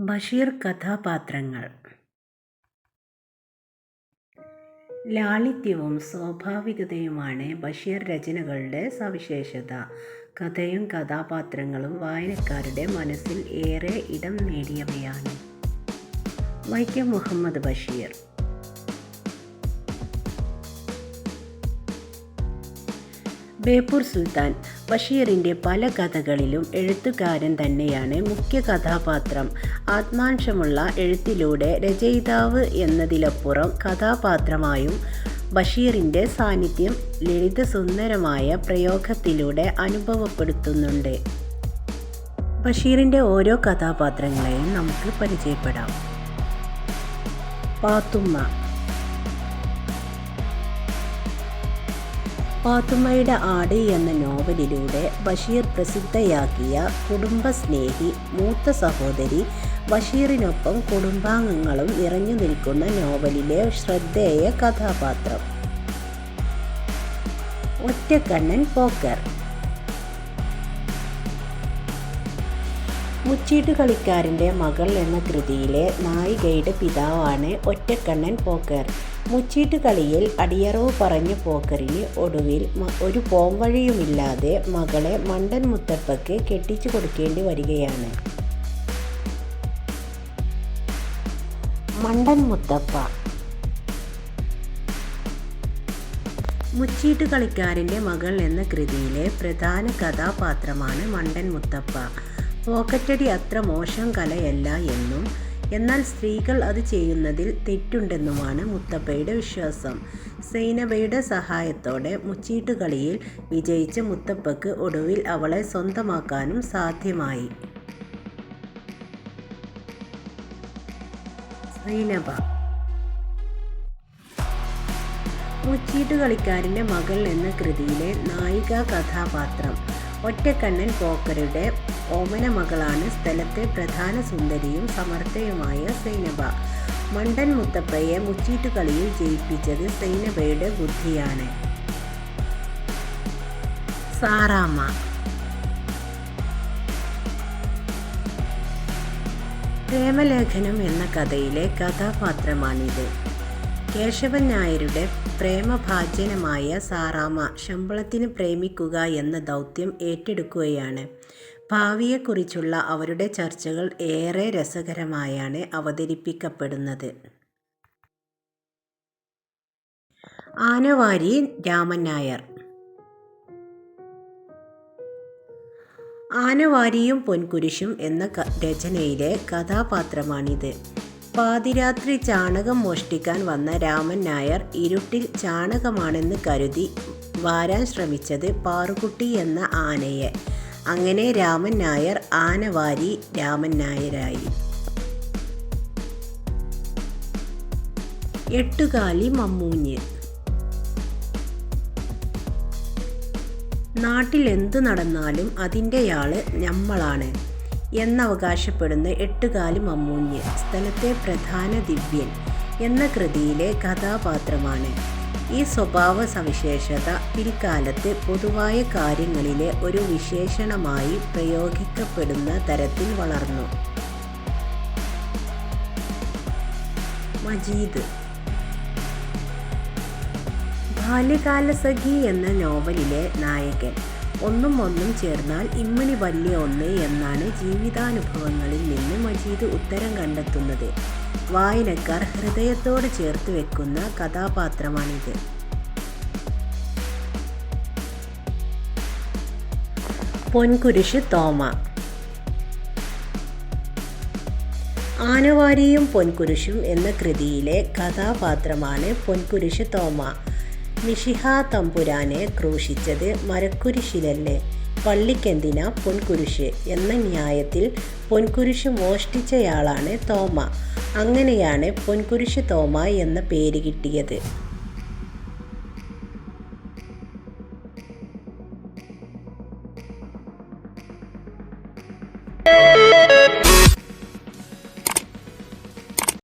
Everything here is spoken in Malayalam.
ബഷീർ കഥാപാത്രങ്ങൾ ലാളിത്യവും സ്വാഭാവികതയുമാണ് ബഷീർ രചനകളുടെ സവിശേഷത. കഥയും കഥാപാത്രങ്ങളും വായനക്കാരുടെ മനസ്സിൽ ഏറെ ഇടം നേടിയവയാണ്. വൈക്കം മുഹമ്മദ് ബഷീർ ബേപ്പൂർ സുൽത്താൻ ബഷീറിന്റെ പല കഥകളിലും എഴുത്തുകാരൻ തന്നെയാണ് മുഖ്യ കഥാപാത്രം. ആത്മാംശമുള്ള എഴുത്തിലൂടെ രചയിതാവ് എന്നതിലപ്പുറം കഥാപാത്രമായും ബഷീറിന്റെ സാന്നിധ്യം ലളിതസുന്ദരമായ പ്രയോഗത്തിലൂടെ അനുഭവപ്പെടുത്തുന്നുണ്ട്. ബഷീറിന്റെ ഓരോ കഥാപാത്രങ്ങളെയും നമുക്ക് പരിചയപ്പെടാം. പാത്തുമ്മ പാത്തുമ്മയുടെ ആട് എന്ന നോവലിലൂടെ ബഷീർ പ്രസിദ്ധയാക്കിയ കുടുംബസ്നേഹി മൂത്ത സഹോദരി ബഷീറിനൊപ്പം കുടുംബാംഗങ്ങളും നിറഞ്ഞു നിൽക്കുന്ന നോവലിലെ ശ്രദ്ധേയ കഥാപാത്രം. ഒറ്റക്കണ്ണൻ പോക്കർ മുച്ചീട്ടുകളിക്കാരന്റെ മകൾ എന്ന കൃതിയിലെ നായികയുടെ പിതാവാണ് ഒറ്റക്കണ്ണൻ പോക്കർ. മുച്ചീട്ട് കളിയിൽ അടിയറവ് പറഞ്ഞ പോക്കറിന് ഒടുവിൽ ഒരു പോംവഴിയുമില്ലാതെ മകളെ മണ്ടൻ മുത്തപ്പയ്ക്ക് കെട്ടിച്ചു കൊടുക്കേണ്ടി വരികയാണ്. മണ്ടൻ മുത്തപ്പ മുച്ചീട്ട് കളിക്കാരന്റെ മകൾ എന്ന കൃതിയിലെ പ്രധാന കഥാപാത്രമാണ് മണ്ടൻ മുത്തപ്പ. പോക്കറ്റടി അത്ര മോശം കലയല്ല എന്നും എന്നാൽ സ്ത്രീകൾ അത് ചെയ്യുന്നതിൽ തെറ്റുണ്ടെന്നുമാണ് മുത്തപ്പയുടെ വിശ്വാസം. സൈനബയുടെ സഹായത്തോടെ മുച്ചീട്ടുകളിയിൽ വിജയിച്ച മുത്തപ്പക്ക് ഒടുവിൽ അവളെ സ്വന്തമാക്കാനും സാധ്യമായി. സൈനബ മുച്ചീട്ടുകളിക്കാരന്റെ മകൾ എന്ന കൃതിയിലെ നായിക കഥാപാത്രം. ഒറ്റക്കണ്ണൻ പോക്കരുടെ ഓമനമകളാണ് സ്ഥലത്തെ പ്രധാന സുന്ദരിയും സമർത്ഥയുമായ സൈനബ. മണ്ടൻ മുത്തപ്പയെ മുച്ചീട്ടുകളിയിൽ ജയിപ്പിച്ചത് സൈനബയുടെ ബുദ്ധിയാണ്. സാറാമ്മ പ്രേമലേഖനം എന്ന കഥയിലെ കഥാപാത്രമാണിത്. കേശവൻ നായരുടെ പ്രേമഭാജനമായ സാറാമ്മ ശമ്പളത്തിന് പ്രേമിക്കുക എന്ന ദൗത്യം ഏറ്റെടുക്കുകയാണ്. ഭാവിയെക്കുറിച്ചുള്ള അവരുടെ ചർച്ചകൾ ഏറെ രസകരമായാണ് അവതരിപ്പിക്കപ്പെടുന്നത്. ആനവാരി രാമൻ നായർ ആനവാരിയും പൊൻകുരിശും എന്ന രചനയിലെ കഥാപാത്രമാണിത്. പാതിരാത്രി ചാണകം മോഷ്ടിക്കാൻ വന്ന രാമൻ നായർ ഇരുട്ടിൽ ചാണകമാണെന്ന് കരുതി വാരാൻ ശ്രമിച്ചത് പാറുക്കുട്ടി എന്ന ആനയെ. അങ്ങനെ രാമൻ നായർ ആനവാരി രാമൻ നായരായി. എട്ടുകാലി മമ്മൂഞ്ഞ് നാട്ടിൽ എന്ത് നടന്നാലും അതിന്റെയാൾ ഞമ്മളാണ് എന്നവകാശപ്പെടുന്ന എട്ടുകാലി മമ്മൂഞ്ഞ് സ്ഥലത്തെ പ്രധാന ദിവ്യൻ എന്ന കൃതിയിലെ കഥാപാത്രമാണ്. ഈ സ്വഭാവ സവിശേഷത പിൽക്കാലത്ത് പൊതുവായ കാര്യങ്ങളിലെ ഒരു വിശേഷണമായി പ്രയോഗിക്കപ്പെടുന്ന തരത്തിൽ വളർന്നു. മജീദ് ബാല്യകാലസഖി എന്ന നോവലിലെ നായകൻ. ഒന്നും ഒന്നും ചേർന്നാൽ ഇമ്മണി വലിയ ഒന്ന് എന്നാണ് ജീവിതാനുഭവങ്ങളിൽ നിന്ന് മജീദ് ഉത്തരം കണ്ടെത്തുന്നത്. വായനക്കാർ ഹൃദയത്തോട് ചേർത്ത് വെക്കുന്ന കഥാപാത്രമാണിത്. പൊൻകുരിശ് തോമ ആനവാരിയും പൊൻകുരിശും എന്ന കൃതിയിലെ കഥാപാത്രമാണ് പൊൻകുരിശ് തോമ. മിശിഹാ തമ്പുരാനെ ക്രൂശിച്ചത് മരക്കുരിശിലല്ലേ, പള്ളിക്കെന്തിനാ പൊൻകുരിശ് എന്ന ന്യായത്തിൽ പൊൻകുരിശ് മോഷ്ടിച്ചയാളാണ് തോമ. അങ്ങനെയാണ് പൊൻകുരിശ് തോമ എന്ന പേര് കിട്ടിയത്.